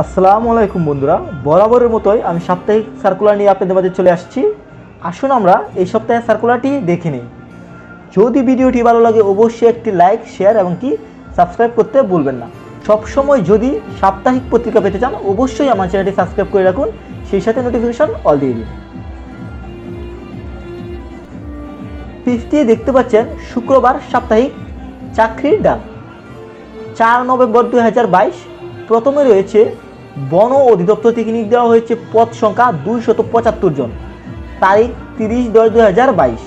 আসসালামু আলাইকুম বন্ধুরা, বরাবরের মতোই আমি সাপ্তাহিক সার্কুলার নিয়ে আপনাদের মাঝে চলে আসছি। আসুন আমরা এই সপ্তাহের সার্কুলারটি দেখে নিই। যদি ভিডিওটি ভালো লাগে, অবশ্যই একটি লাইক শেয়ার এবং কি সাবস্ক্রাইব করতে ভুলবেন না। সবসময় যদি সাপ্তাহিক পত্রিকা পেতে চান, অবশ্যই আমার চ্যানেলটি সাবস্ক্রাইব করে রাখুন। সেই সাথে নোটিফিকেশন অল দিয়ে দিন। পৃষ্ঠে দেখতে পাচ্ছেন, শুক্রবার সাপ্তাহিক চাকরির ডাক। চার নভেম্বর দুই হাজার বাইশ প্রথমে রয়েছে বন অধিদপ্তর থেকে নিয়োগ দেওয়া হয়েছে পদ সংখ্যা দুইশত পঁচাত্তর জন। তারিখ তিরিশ দশ দুই হাজার বাইশ।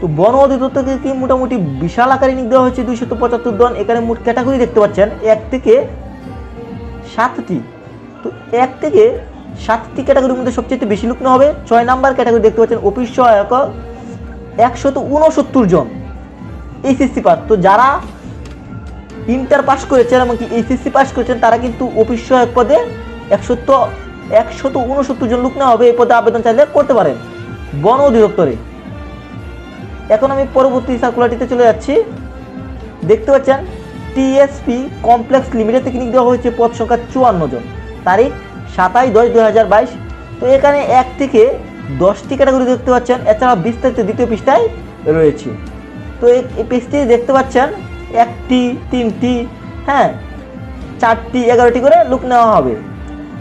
তো বন অধিদপ্তর থেকে মোটামুটি বিশাল আকারে নিয়োগ দেওয়া হয়েছে দুইশত পঁচাত্তর জন? এখানে মোট ক্যাটাগরি দেখতে পাচ্ছেন, এক থেকে সাতটি। তো এক থেকে সাতটি ক্যাটাগরির মধ্যে সবচেয়ে বেশি লোক হবে। ছয় নাম্বার ক্যাটাগরি দেখতে পাচ্ছেন, অফিস সহায়ক একশত উনসত্তর জন। HSC pass. তো যারা ইন্টার পাস করেছেন এমনকি এইচএসসি পাস করেছেন, তারা কিন্তু অফিস সহায়ক পদে একশত একশত উনসত্তর জন লোক নেওয়া হবে এই পদে আবেদন চাইলে করতে পারেন বন অধিদপ্তরে। এখন আমি পরবর্তী সার্কুলারটিতে চলে যাচ্ছি। দেখতে পাচ্ছেন টিএসপি কমপ্লেক্স লিমিটেড নিয়োগ দেওয়া হয়েছে পদ সংখ্যা চুয়ান্ন জন। তারিখ সাতাশ দশ দুই হাজার বাইশ। তো এখানে এক থেকে দশটি ক্যাটাগরি দেখতে পাচ্ছেন এছাড়া বিস্তারিত দ্বিতীয় পৃষ্ঠায় রয়েছে। তো এই পেজটি দেখতে পাচ্ছেন একটি, তিনটি হ্যাঁ চারটি, এগারোটি করে লুক নেওয়া হবে।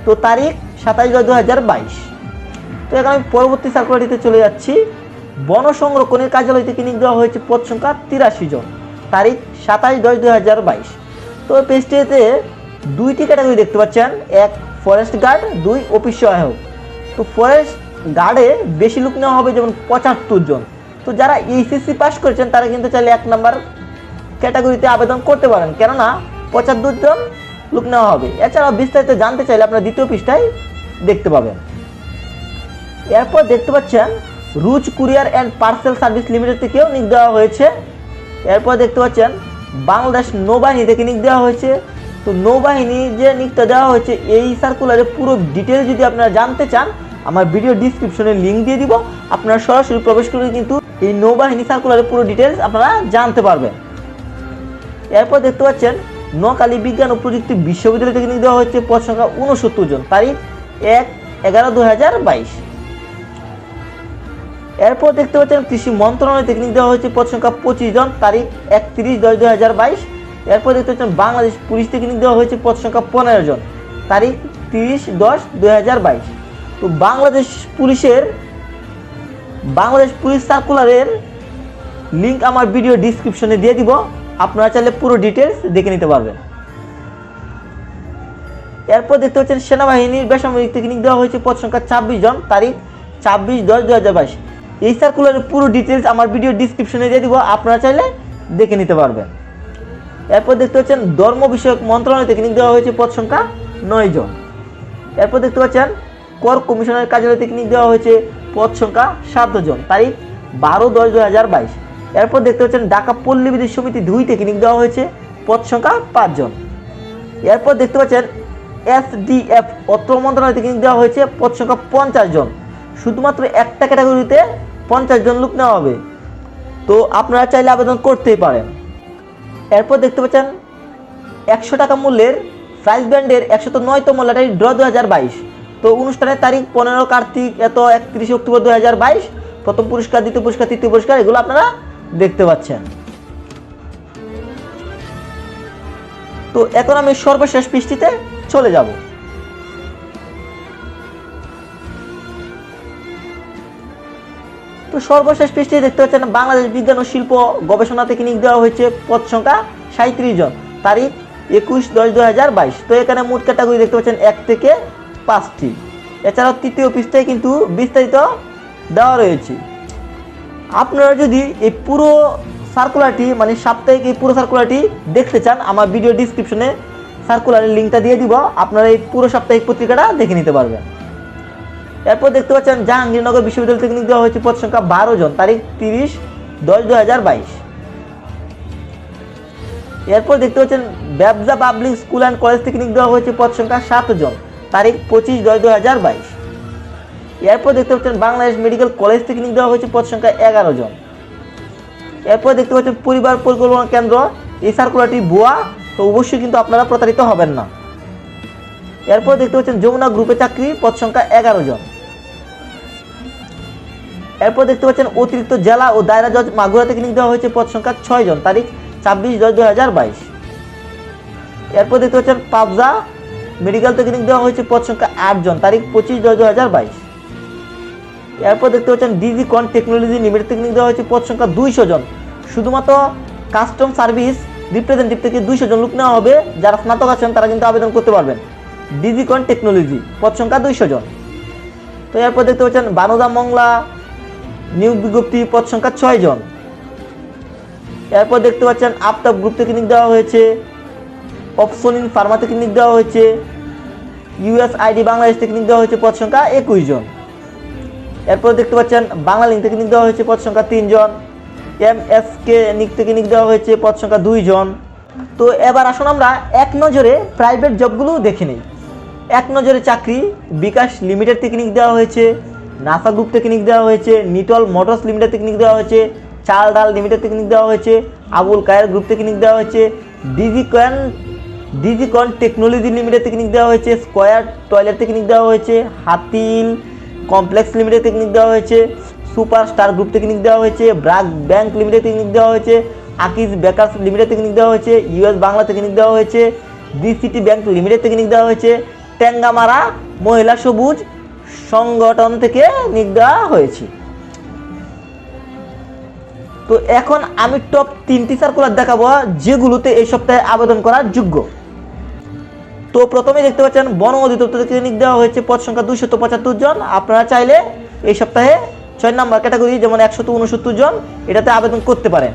তো তারিখ সাতাশ দু হাজার বাইশ। তো এখন আমি পরবর্তী সার্কুলারটিতে চলে যাচ্ছি। বন সংরক্ষণের কার্যালয় থেকে নিয়োগ দেওয়া হয়েছে পদ সংখ্যা তিরাশি জন। তারিখ সাতাশ দশ দুই হাজার বাইশ। তো পেজটিতে দুইটি ক্যাটাগরি দেখতে পাচ্ছেন। এক ফরেস্ট গার্ড দুই অফিস সহায়ক। তো ফরেস্ট গার্ডে বেশি লোক নেওয়া হবে যেমন পঁচাত্তর জন। তো যারা এইচএসসি পাস করেছেন, তারা কিন্তু চাইলে এক নাম্বার ক্যাটাগরিতে আবেদন করতে পারেন। কেননা পঁচাত্তর জন লোক নেওয়া হবে। এছাড়াও বিস্তারিত জানতে চাইলে আপনারা দ্বিতীয় পৃষ্ঠায় দেখতে পাবেন। এরপর দেখতে পাচ্ছেন rich courier and parcel service limited থেকেও নিয়োগ দেওয়া হয়েছে। এরপর দেখতে পাচ্ছেন, বাংলাদেশ নৌবাহিনী থেকে নিক দেওয়া হয়েছে? তো নৌবাহিনী যে নিয়োগটা দেওয়া হয়েছে, এই সার্কুলারে পুরো ডিটেলস যদি আপনারা জানতে চান, আমার ভিডিও ডিসক্রিপশনে লিঙ্ক দিয়ে দিব। আপনারা সরাসরি প্রবেশ করে কিন্তু এই নৌবাহিনী সার্কুলারের পুরো ডিটেলস আপনারা জানতে পারবেন। এরপর দেখতে পাচ্ছেন, নোয়াখালী বিজ্ঞান ও প্রযুক্তি বিশ্ববিদ্যালয় থেকে নিয়োগ দেওয়া হয়েছে পদ সংখ্যা উনসত্তর জন, তারিখ এক এগারো দু হাজার বাইশ। এরপর দেখতে পাচ্ছেন, কৃষি মন্ত্রণালয় থেকে নিয়োগ দেওয়া হয়েছে পদ সংখ্যা পঁচিশ জন, তারিখ একত্রিশ দশ দু হাজার বাইশ। এরপর দেখতে পাচ্ছেন, বাংলাদেশ পুলিশ থেকে নিয়োগ দেওয়া হয়েছে পদ সংখ্যা পনেরো জন, তারিখ তিরিশ দশ দু হাজার বাইশ। তো বাংলাদেশ পুলিশের, বাংলাদেশ পুলিশ সার্কুলারের লিঙ্ক আমার ভিডিও ডিসক্রিপশনে দিয়ে দিব। আপনারা চাইলে পুরো ডিটেলস দেখে নিতে পারবেন। এরপর দেখতে পাচ্ছেন সেনাবাহিনীর বেসামরিক নিয়োগ দেওয়া হয়েছে, পদ সংখ্যা ছাব্বিশ জন, তারিখ ছাব্বিশ দশ দু হাজার বাইশ। এই সার্কুলারের পুরো ডিটেলস আমার ভিডিও ডিসক্রিপশনে দিয়ে দিব, আপনারা চাইলে দেখে নিতে পারবেন। এরপর দেখতে পাচ্ছেন ধর্ম বিষয়ক মন্ত্রণালয় নিয়োগ দেওয়া হয়েছে, পদ সংখ্যা নয় জন। এরপর দেখতে পাচ্ছেন কর কমিশনের কার্যালয় নিয়োগ দেওয়া হয়েছে, পদ সংখ্যা সাত জন তারিখ বারো দশ দু হাজার বাইশ। এরপর দেখতে পাচ্ছেন ঢাকা পল্লী বিদ্যুৎ সমিতি দুই থেকে নিয়োগ দেওয়া হয়েছে, পদ সংখ্যা পাঁচজন। এরপর দেখতে পাচ্ছেন এসডিএফ অর্থ মন্ত্রণালয় থেকে নিয়োগ দেওয়া হয়েছে, পদ সংখ্যা পঞ্চাশ জন। শুধুমাত্র একটা ক্যাটাগরিতে পঞ্চাশ জন লোক নেওয়া হবে। তো আপনারা চাইলে আবেদন করতেই পারেন। এরপর দেখতে পাচ্ছেন একশো টাকা মূল্যের প্রাইস ব্যান্ডের একশত নয়তম লটারি ড্র দু হাজার বাইশ। তো অনুষ্ঠানের তারিখ পনেরো কার্তিক, এত একত্রিশে অক্টোবর দু হাজার বাইশ। প্রথম পুরস্কার, দ্বিতীয় পুরস্কার, তৃতীয় পুরস্কার, এগুলো আপনারা দেখতে পাচ্ছেন। তো এখন আমি সর্বশেষ পৃষ্ঠিতে চলে যাব। তো সর্বশেষ পৃষ্ঠে দেখতে পাচ্ছেন বাংলাদেশ বিজ্ঞান ও শিল্প গবেষণা নিয়োগ দেওয়া হয়েছে পদ সংখ্যা সাঁত্রিশ জন। তারিখ একুশ দশ দু হাজার বাইশ। তো এখানে মোট ক্যাটাগরি দেখতে পাচ্ছেন এক থেকে পাঁচটি। এছাড়াও তৃতীয় পৃষ্ঠায় কিন্তু বিস্তারিত দেওয়া রয়েছে। আপনারা যদি এই পুরো সার্কুলারটি মানে সাপ্তাহিক এই পুরো সার্কুলারটি দেখতে চান, আমার ভিডিও ডিসক্রিপশনে সার্কুলারের লিঙ্কটা দিয়ে দিব, আপনারা এই পুরো সাপ্তাহিক পত্রিকাটা দেখে নিতে পারবেন। এরপর দেখতে পাচ্ছেন, জাহাঙ্গীরনগর বিশ্ববিদ্যালয় থেকে দেওয়া হয়েছে পদ সংখ্যা বারো জন, তারিখ তিরিশ দশ দু হাজার বাইশ। এরপর দেখতে পাচ্ছেন, ব্যবসা পাবলিক স্কুল অ্যান্ড কলেজ থেকে দেওয়া হয়েছে পদ সংখ্যা সাত জন, তারিখ পঁচিশ দশ দু হাজার বাইশ। এরপর দেখতে পাচ্ছেন বাংলাদেশ মেডিকেল কলেজ থেকে নিয়োগ দেওয়া হয়েছে পদ সংখ্যা এগারো জন। এরপর দেখতে পাচ্ছেন পরিবার পরিকল্পনা কেন্দ্র, এই সার্কুলারটি ভুয়া, তো অবশ্যই কিন্তু আপনারা প্রতারিত হবেন না। এরপর দেখতে পাচ্ছেন যমুনা গ্রুপে চাকরি, পদ সংখ্যা এগারো জন। এরপর দেখতে পাচ্ছেন অতিরিক্ত জেলা ও দায়রা জজ মাগুরা থেকে নিয়োগ দেওয়া হয়েছে পদ সংখ্যা ছয় জন, তারিখ ছাব্বিশ দশ দু হাজার বাইশ। এরপর দেখতে পাচ্ছেন পাবজা মেডিকেল থেকে নিয়োগ দেওয়া হয়েছে পদ সংখ্যা আট জন, তারিখ পঁচিশ দশ দু হাজার বাইশ। এরপর দেখতে পাচ্ছেন ডিজি কন টেকনোলজি লিমিটেড থেকে দেওয়া হয়েছে পদ সংখ্যা দুইশো জন। শুধুমাত্র কাস্টম সার্ভিস রিপ্রেজেন্টেটিভ থেকে দুইশো জন লোক নেওয়া হবে, যারা স্নাতক আছেন তারা কিন্তু আবেদন করতে পারবেন। ডিজি কন টেকনোলজি পদ সংখ্যা দুইশো জন। তো এরপর দেখতে পাচ্ছেন বানুদা মংলা, নিয়োগ বিজ্ঞপ্তি, পদ সংখ্যা ছয় জন। এরপর দেখতে পাচ্ছেন আফতাব গ্রুপ থেকে নিয়োগ দেওয়া হয়েছে অপশন ইন ফার্মা থেকে নিয়োগ দেওয়া হয়েছে ইউএসআইডি বাংলাদেশ থেকে নিয়োগ দেওয়া হয়েছে, পদ সংখ্যা একুশ জন। এরপর দেখতে পাচ্ছেন বাংলা লিঙ্ক থেকে নিয়োগ দেওয়া হয়েছে পদ সংখ্যা তিনজন। এম এস কে নিক থেকে নিয়োগ দেওয়া হয়েছে পদ সংখ্যা দুইজন। তো এবার আসুন আমরা এক নজরে প্রাইভেট জবগুলো দেখে নিই। এক নজরে চাকরি, বিকাশ লিমিটেড থেকে নিক দেওয়া হয়েছে নাসা গ্রুপ থেকে নিক দেওয়া হয়েছে নিটল মোটরস লিমিটেড থেকে নিয়োগ দেওয়া হয়েছে চাল ডাল লিমিটেড থেকে নিয়োগ দেওয়া হয়েছে আবুল কায়ের গ্রুপ থেকে নিয়োগ দেওয়া হয়েছে ডিজিকন ডিজিকন টেকনোলজি লিমিটেড থেকে নিয়োগ দেওয়া হয়েছে স্কোয়ার টয়লেট থেকে নিক দেওয়া হয়েছে হাতিল কমপ্লেক্স লিমিটেড নিয়োগ দেওয়া হয়েছে সুপার স্টার গ্রুপ নিয়োগ দেওয়া হয়েছে ব্রাক ব্যাংক লিমিটেড নিয়োগ দেওয়া হয়েছে আকিজ বেকার্স লিমিটেড নিয়োগ দেওয়া হয়েছে ইউএস বাংলা নিয়োগ দেওয়া হয়েছে ডিসিটি ব্যাংক লিমিটেড নিয়োগ দেওয়া হয়েছে ট্যাঙ্গামারা মহিলা সবুজ সংগঠন থেকে নিয়োগ দেওয়া হয়েছে। তো এখন আমি টপ তিনটি সার্কুলার দেখাবো, যেগুলোতে এই সপ্তাহে আবেদন করার যোগ্য। তো প্রথমে দেখতে পাচ্ছেন বন অধিদপ্তর থেকে নিয়োগ দেওয়া হয়েছে, পদ সংখ্যা দুইশত পঁচাত্তর জন। আপনারা চাইলে এই সপ্তাহে ছয় নাম্বার ক্যাটাগরি যেমন একশত উনসত্তর জন, এটাতে আবেদন করতে পারেন।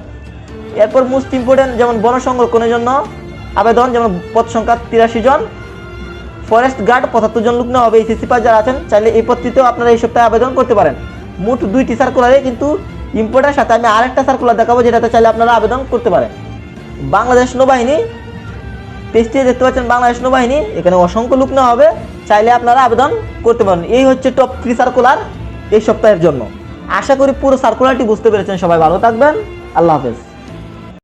এরপর মোস্ট ইম্পর্টেন্ট যেমন বন সংরক্ষণের জন্য আবেদন, যেমন পদ সংখ্যা তিরাশি জন। ফরেস্ট গার্ড পঁচাত্তর জন লোক নেওয়া হবে এইচএসসি পাস যারা আছেন, চাইলে এই পদটিতেও আপনারা এই সপ্তাহে আবেদন করতে পারেন। মোট দুইটি সার্কুলারে কিন্তু ইম্পর্টেন্ট সাথে আমি আরেকটা সার্কুলার দেখাবো, যেটাতে চাইলে আপনারা আবেদন করতে পারেন। বাংলাদেশ নৌবাহিনী পেজটি দেখতে পাচ্ছেন বাংলাদেশ নৌবাহিনী। এখানে অসংখ্য লোক নেওয়া হবে। চাইলে আপনারা আবেদন করতে পারেন। এই হচ্ছে টপ থ্রি সার্কুলার এই সপ্তাহের জন্য। আশা করি পুরো সার্কুলারটি বুঝতে পেরেছেন। সবাই ভালো থাকবেন। আল্লাহ হাফেজ।